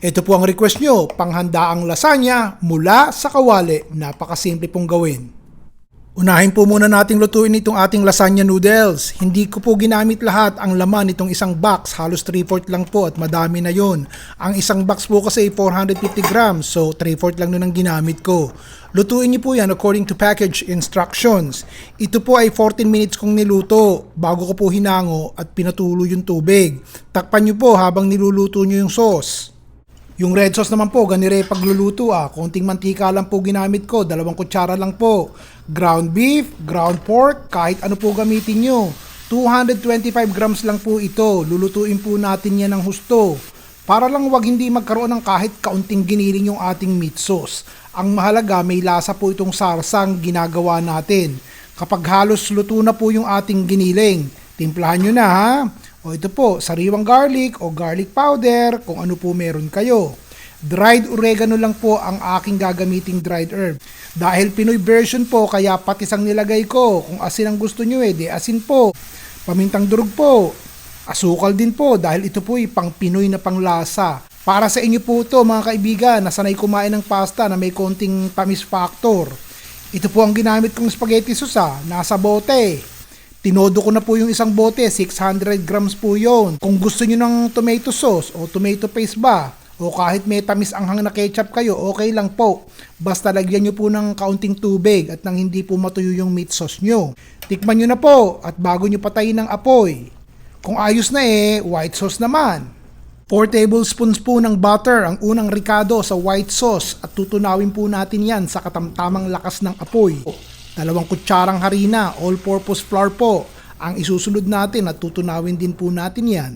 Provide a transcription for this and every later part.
Ito po ang request nyo, panghandaang lasagna mula sa kawali. Napakasimple pong gawin. Unahin po muna nating lutuin itong ating lasagna noodles. Hindi ko po ginamit lahat ang laman nitong isang box. Halos 3-4 lang po at madami na yon. Ang isang box po kasi ay 450 grams. So 3-4 lang nun ang ginamit ko. Lutuin niyo po yan according to package instructions. Ito po ay 14 minutes kong niluto bago ko po hinango at pinatulo yung tubig. Takpan niyo po habang niluluto niyo yung sauce. Yung red sauce naman po, ganire pagluluto ah. Konting mantika lang po ginamit ko, dalawang kutsara lang po. Ground beef, ground pork, kahit ano po gamitin nyo. 225 grams lang po ito. Lulutuin po natin yan ng husto. Para lang wag hindi magkaroon ng kahit kaunting giniling yung ating meat sauce. Ang mahalaga, may lasa po itong sarsang ginagawa natin. Kapag halos luto na po yung ating giniling, timplahan nyo na ha. O ito po, sariwang garlic o garlic powder kung ano po meron kayo. Dried oregano lang po ang aking gagamiting dried herb. Dahil Pinoy version po, kaya patisang nilagay ko. Kung asin ang gusto nyo eh, di asin po. Pamintang durog po. Asukal din po dahil ito po ay pang Pinoy na panglasa. Para sa inyo po ito mga kaibigan na sanay kumain ng pasta na may konting tamis factor. Ito po ang ginamit kong spaghetti sauce ah, nasa bote. Tinodo ko na po yung isang bote, 600 grams po yon. Kung gusto nyo ng tomato sauce o tomato paste ba, o kahit may tamis anghang na ketchup kayo, okay lang po. Basta lagyan nyo po ng kaunting tubig at nang hindi po matuyo yung meat sauce nyo. Tikman nyo na po at bago nyo patayin ng apoy. Kung ayos na eh, white sauce naman. 4 tablespoons po ng butter ang unang ricado sa white sauce at tutunawin po natin yan sa katamtamang lakas ng apoy. Dalawang kutsarang harina, all-purpose flour po, ang isusunod natin at tutunawin din po natin yan.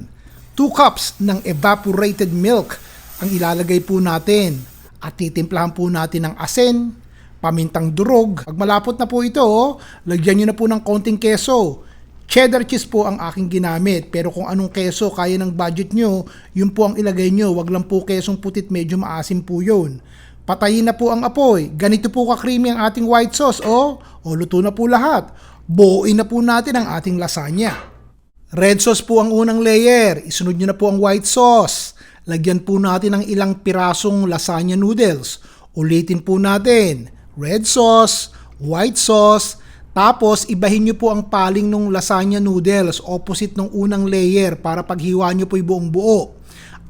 2 cups ng evaporated milk ang ilalagay po natin at titimplahan po natin ng asin, pamintang durog. Pag malapot na po ito, oh, lagyan nyo na po ng konting keso. Cheddar cheese po ang aking ginamit pero kung anong keso kaya ng budget nyo, yun po ang ilagay nyo. Wag lang po kesong putit, medyo maasim po yun. Patayin na po ang apoy. Ganito po ka-creamy ang ating white sauce. O, o luto na po lahat. Buuin na po natin ang ating lasagna. Red sauce po ang unang layer. Isunod nyo na po ang white sauce. Lagyan po natin ng ilang pirasong lasagna noodles. Ulitin po natin. Red sauce, white sauce, tapos ibahin nyo po ang paling ng lasagna noodles opposite ng unang layer para paghiwa nyo po yung buong buo.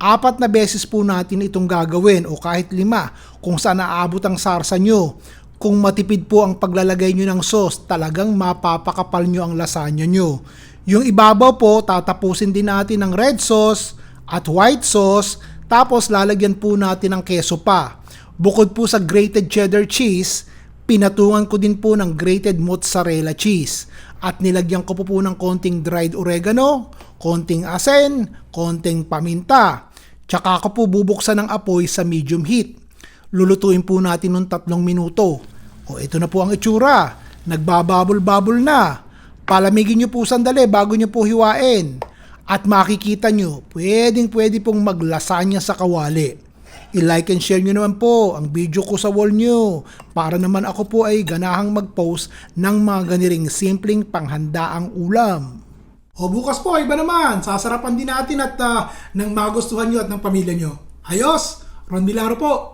Apat na beses po natin itong gagawin o kahit lima kung saan naabot ang sarsa nyo. Kung matipid po ang paglalagay nyo ng sauce, talagang mapapakapal nyo ang lasagna nyo. Yung ibabaw po, tatapusin din natin ng red sauce at white sauce, tapos lalagyan po natin ng keso pa. Bukod po sa grated cheddar cheese, pinatungan ko din po ng grated mozzarella cheese. At nilagyan ko po po ng konting dried oregano, konting asin, konting paminta. Tsaka ko po bubuksan ng apoy sa medium heat. Lulutuin po natin ng tatlong minuto. O ito na po ang itsura. Nagbababol-babol na. Palamigin nyo po sandali bago nyo po hiwain. At makikita nyo, pwedeng pwede pong maglasanya sa kawali. I-like and share nyo naman po ang video ko sa wall nyo para naman ako po ay ganahang mag-post ng mga ganiring simpleng panghandaang ulam. O bukas po, iba naman, sasarapan din natin at uh, nang magustuhan nyo at ng pamilya nyo. Ayos! Ron Milaro po!